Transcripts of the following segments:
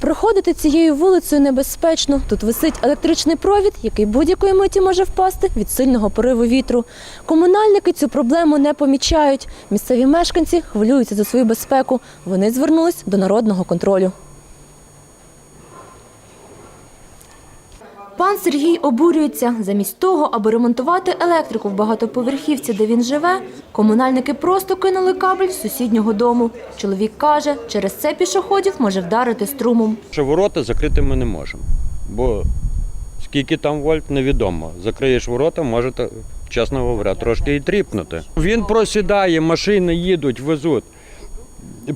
Проходити цією вулицею небезпечно. Тут висить електричний провід, який будь-якої миті може впасти від сильного пориву вітру. Комунальники цю проблему не помічають. Місцеві мешканці хвилюються за свою безпеку. Вони звернулись до народного контролю. Пан Сергій обурюється. Замість того, аби ремонтувати електрику в багатоповерхівці, де він живе, комунальники просто кинули кабель з сусіднього дому. Чоловік каже, через це пішоходів може вдарити струмом. Що ворота закрити ми не можемо. Бо скільки там вольт, невідомо. Закриєш ворота, може, чесно говоря, трошки і тріпнути. Він просідає, машини їдуть, везуть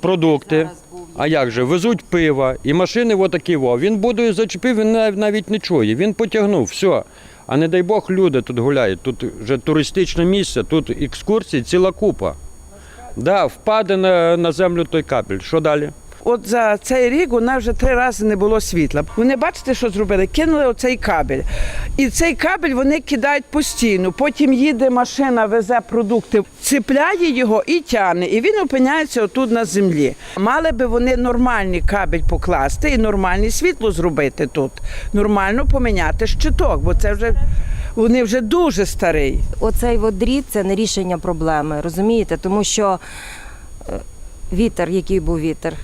продукти. А як же? Везуть пива і машини отакі во. Він буде зачепив, він навіть не чує. Він потягнув, все. А не дай Бог, люди тут гуляють. Тут вже туристичне місце, тут екскурсії, ціла купа. Да, впаде на, на землю той капель. Що далі? От за цей рік у нас вже три рази не було світла. Вони бачите, що зробили? Кинули оцей кабель. І цей кабель вони кидають постійно. Потім їде машина, везе продукти, цепляє його і тягне. І він опиняється отут на землі. Мали би вони нормальний кабель покласти і нормальне світло зробити тут. Нормально поміняти щиток, бо це вже вони вже дуже старий. Оцей от дріт це не рішення проблеми, розумієте? Тому що е, вітер, який був вітер.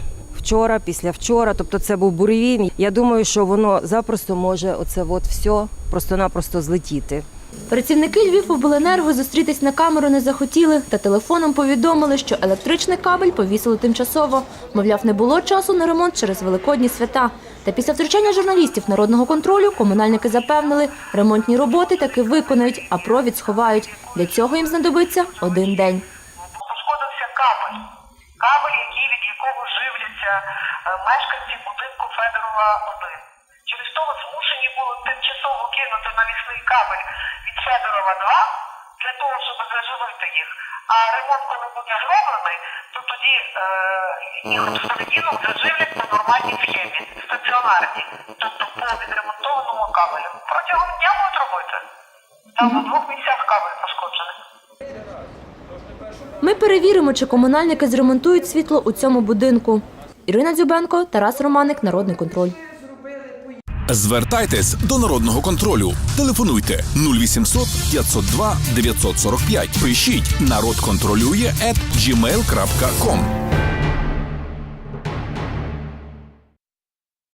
Вчора, після вчора, тобто це був буревій. Я думаю, що воно запросто може оце от все просто-напросто злетіти. Працівники Львівобленерго зустрітись на камеру не захотіли та телефоном повідомили, що електричний кабель повісили тимчасово. Мовляв, не було часу на ремонт через великодні свята. Та після втручання журналістів народного контролю комунальники запевнили, ремонтні роботи таки виконають, а провід сховають. Для цього їм знадобиться один день. Мешканці будинку Федорова 1. Через того змушені були тимчасово кинути навісний кабель від Федорова 2 для того, щоб заживити їх. А ремонт, коли буде зроблений, то тоді е, їх в понеділок заживлять по нормальній схемі, стаціонарній, тобто по відремонтованому кабелю. Протягом дня будуть робити. Там на двох місцях кабель пошкоджений. Ми перевіримо, чи комунальники зремонтують світло у цьому будинку. Ірина Дзюбенко, Тарас Романик, Народний контроль. Звертайтесь до народного контролю. Телефонуйте 0800 502 945. Пишіть народ контролює at gmail.com.